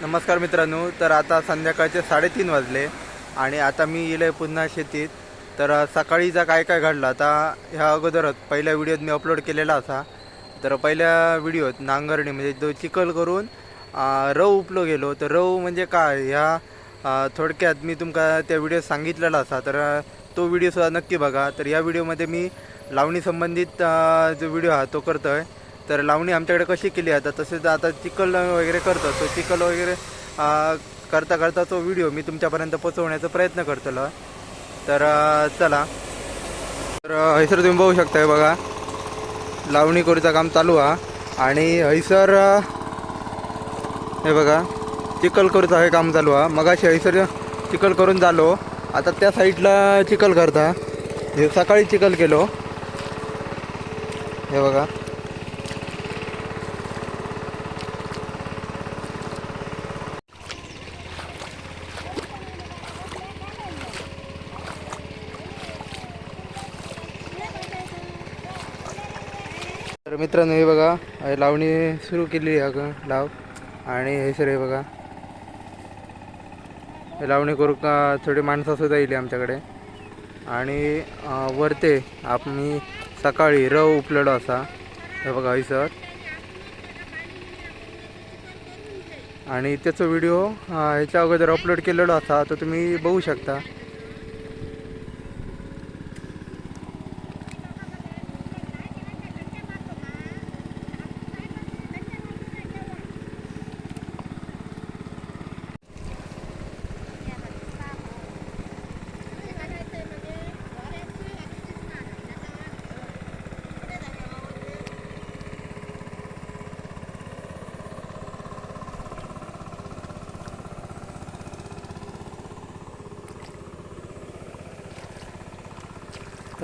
नमस्कार मित्रांनो तर आता संध्याकाळचे साडेतीन वाजले आणि आता मी येईल पुन्हा शेतीत. तर सकाळीचा काय काय घडलं? आता ह्या अगोदरच पहिल्या व्हिडिओत मी अपलोड केलेला असा. तर पहिल्या व्हिडिओत नांगरणी म्हणजे तो चिखल करून रव उपलो गेलो. तर रव म्हणजे काय? ह्या थोडक्यात मी तुमका त्या व्हिडिओत सांगितलेला असा. तर तो व्हिडिओसुद्धा नक्की बघा. तर या व्हिडिओमध्ये मी लावणी संबंधित जो व्हिडिओ हा तो करतो आहे तर लावणी आमच्याकडे कशी केली आता तसेच आता चिखल वगैरे करतो. तो चिखल वगैरे करता करता तो व्हिडिओ मी तुमच्यापर्यंत पोचवण्याचा प्रयत्न करतलो. तर चला. तर हैसर तुम्ही बघू शकताय बघा. लावणी करूचं काम चालू हा आणि हैसर हे बघा. चिखल करूचं हे काम चालू हा मगाशी हैसर चिखल करून झालो. आता त्या साईडला चिखल करता. हे सकाळी चिखल केलो. हे बघा. तर मित्रांनो हे बघा लावणी सुरू केली आहे अगं लाव. आणि हे सर हे बघा. हे लावणी करू का थोडी माणसं सुद्धा येईल आमच्याकडे. आणि वरते आम्ही सकाळी रव उपलडो असा. हे बघा हयसर आणि त्याचा व्हिडिओ ह्याच्या अगोदर अपलोड केलेलो असा तो तुम्ही बघू शकता.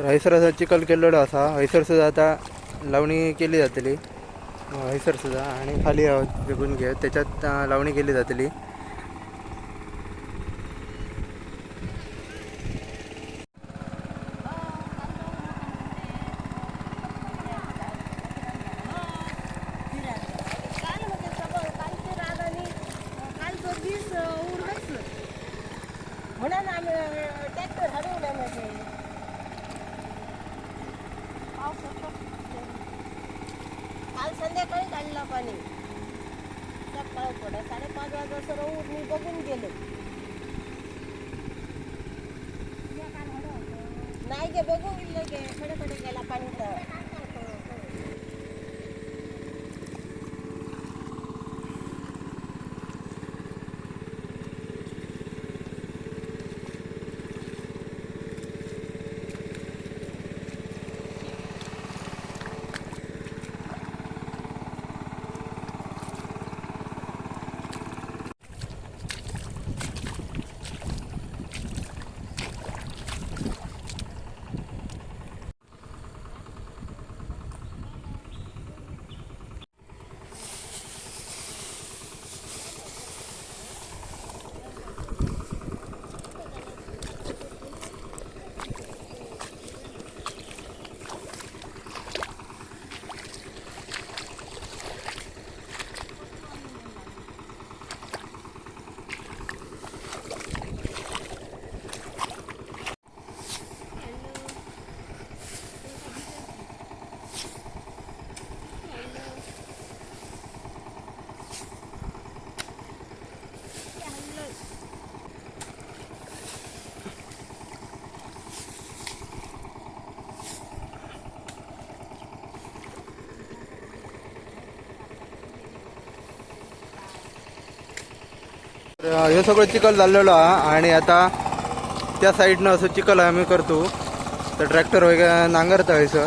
तर हैसर असा. चिखल केलेलो असा हैसर सुद्धा आता लावणी केली जातली. हैसर सुद्धा आणि खाली बघून घे त्याच्यात लावणी केली जातली काल म्हणजे सगळं कालचे राग आणि कालचं वीस उरलंच म्हणून आम्ही ट्रॅक्टर हरवलं म्हणजे काल संध्याकाळी काढला पाणी सकाळ थोडं साडेपाच वाजता सर्व मी बघून गेले. नाही गे बघून गेलं गे खडे खडे गेला पाणी तर तर हे सगळं चिखल झालेलं हा आणि आता त्या साईडनं असं चिखल आम्ही करतो. तर ट्रॅक्टर वगैरे नांगरत आहे सर.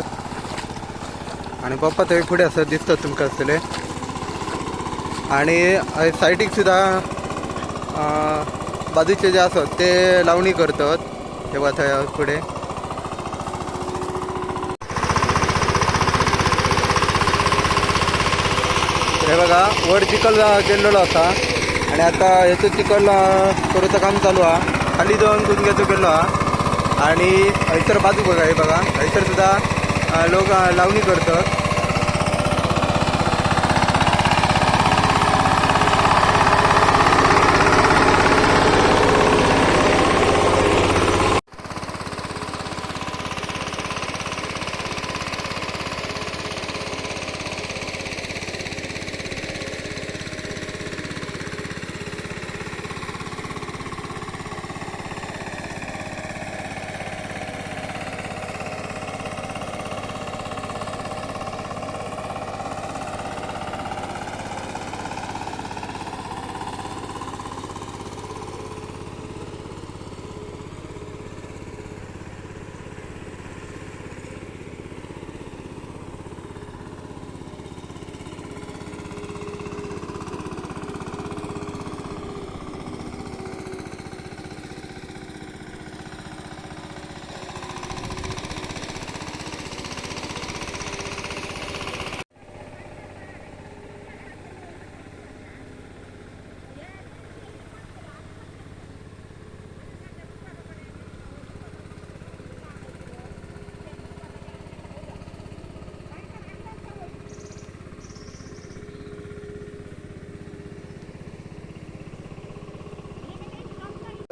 आणि पप्पा थंय पुढे असं दिसतात तुमका असले आणि सायटीक सुद्धा बाजूचे जे असत ते लावणी करतात. तेव्हा थंय पुढे. हे बघा वर चिखल केलेलो असा आणि आता याचं तिकडलं अं, काम चालू हा खाली जाऊन गुंग्याचं केलो हा आणि हैसर बाजू बघा हे बघा. हैसर सुद्धा लोक लावणी करतात.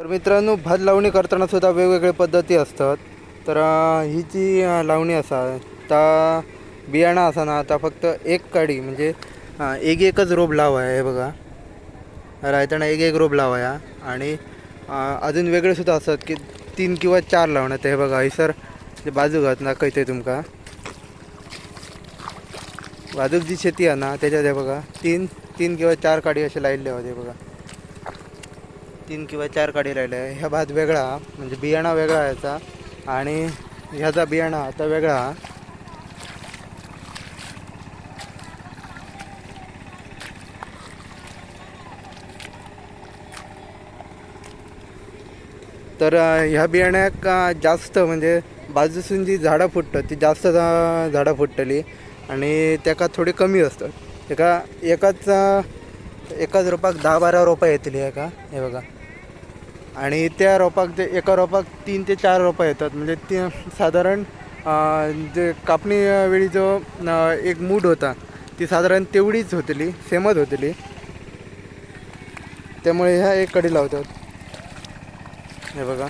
तर मित्रांनो भात लावणी करताना सुद्धा वेगवेगळे पद्धती असतात. तर ही जी लावणी असा ता बियाणं असा ना आता फक्त एक काडी म्हणजे एक एकच रोप लावाया हे बघा. रायताना एक एक रोप लावाया आणि अजून वेगळे सुद्धा असतात की तीन किंवा चार लावण्यात हे बघा. सर जे बाजू घात दाखवते तुमका. बाजूक जी शेती आहे ना त्याच्यात हे बघा तीन तीन किंवा चार काडी असे लायले होते बघा. तीन किंवा चार काडी राहिल्या. ह्या भात वेगळा म्हणजे बियाणा वेगळा याचा. आणि ह्याचा बियाणा आता वेगळा. तर ह्या बियाण्याक जास्त म्हणजे बाजूसून जी झाडं फुटतात ती जास्त झाडां झाडं फुटतली आणि त्याका थोडी कमी असतात. एका एकाच एकाच रोपाक दहा बारा रोपं येतली एका हे बघा. आणि त्या रोपाक ते एका रोपाक तीन ते चार रोपं येतात. म्हणजे ती साधारण जे कापणी वेळी जो एक मूठ होता ती साधारण तेवढीच होतली सेमच होतली. त्यामुळे ह्या एक कडी लावतात हे बघा.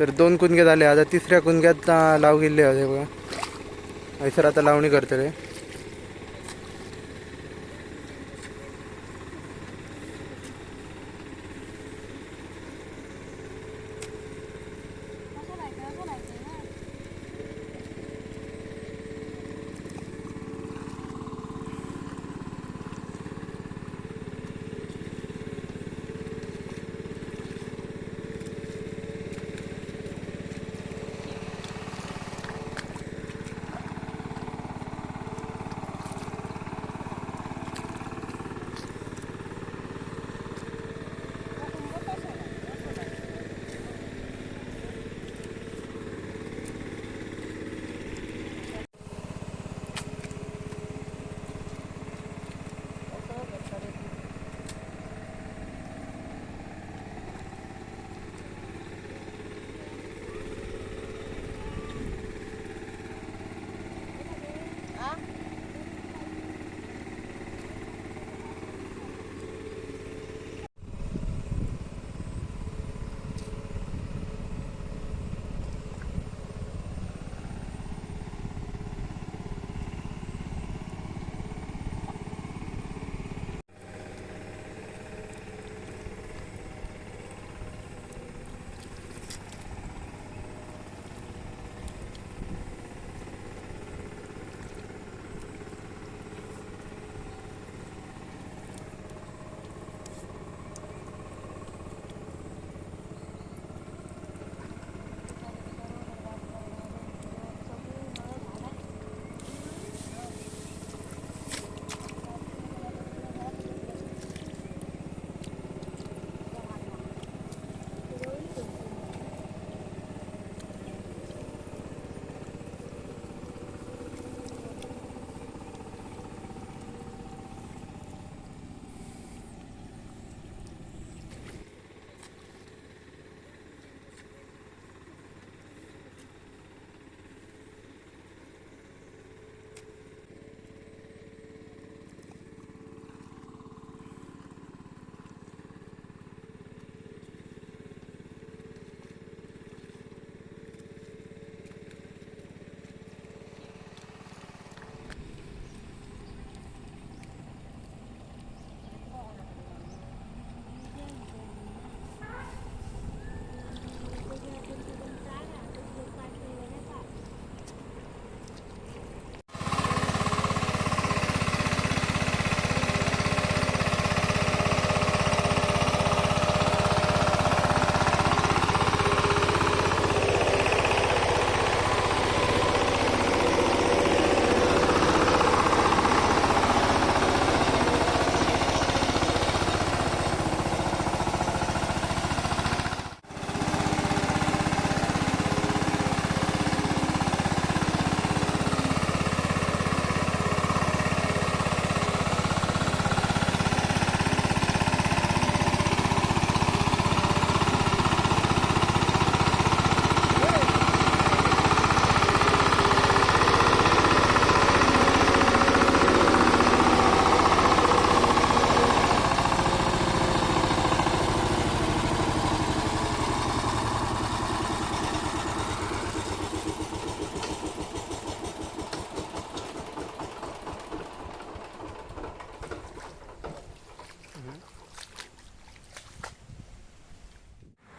तर दोन कुणगे आले आता तिसऱ्या कुणग्यात लाव गेले होते बघा. सर आता लावणी करतले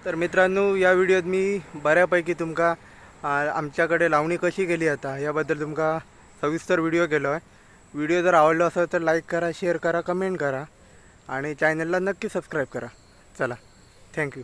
तर मित्रांनो या व्हिडिओत मी बऱ्यापैकी तुमका आमच्याकडे लावणी कशी केली आता याबद्दल तुमका सविस्तर व्हिडिओ केलो आहे. व्हिडिओ जर आवडलो असेल तर लाईक करा शेअर करा कमेंट करा आणि चॅनलला नक्की सबस्क्राईब करा. चला थँक्यू.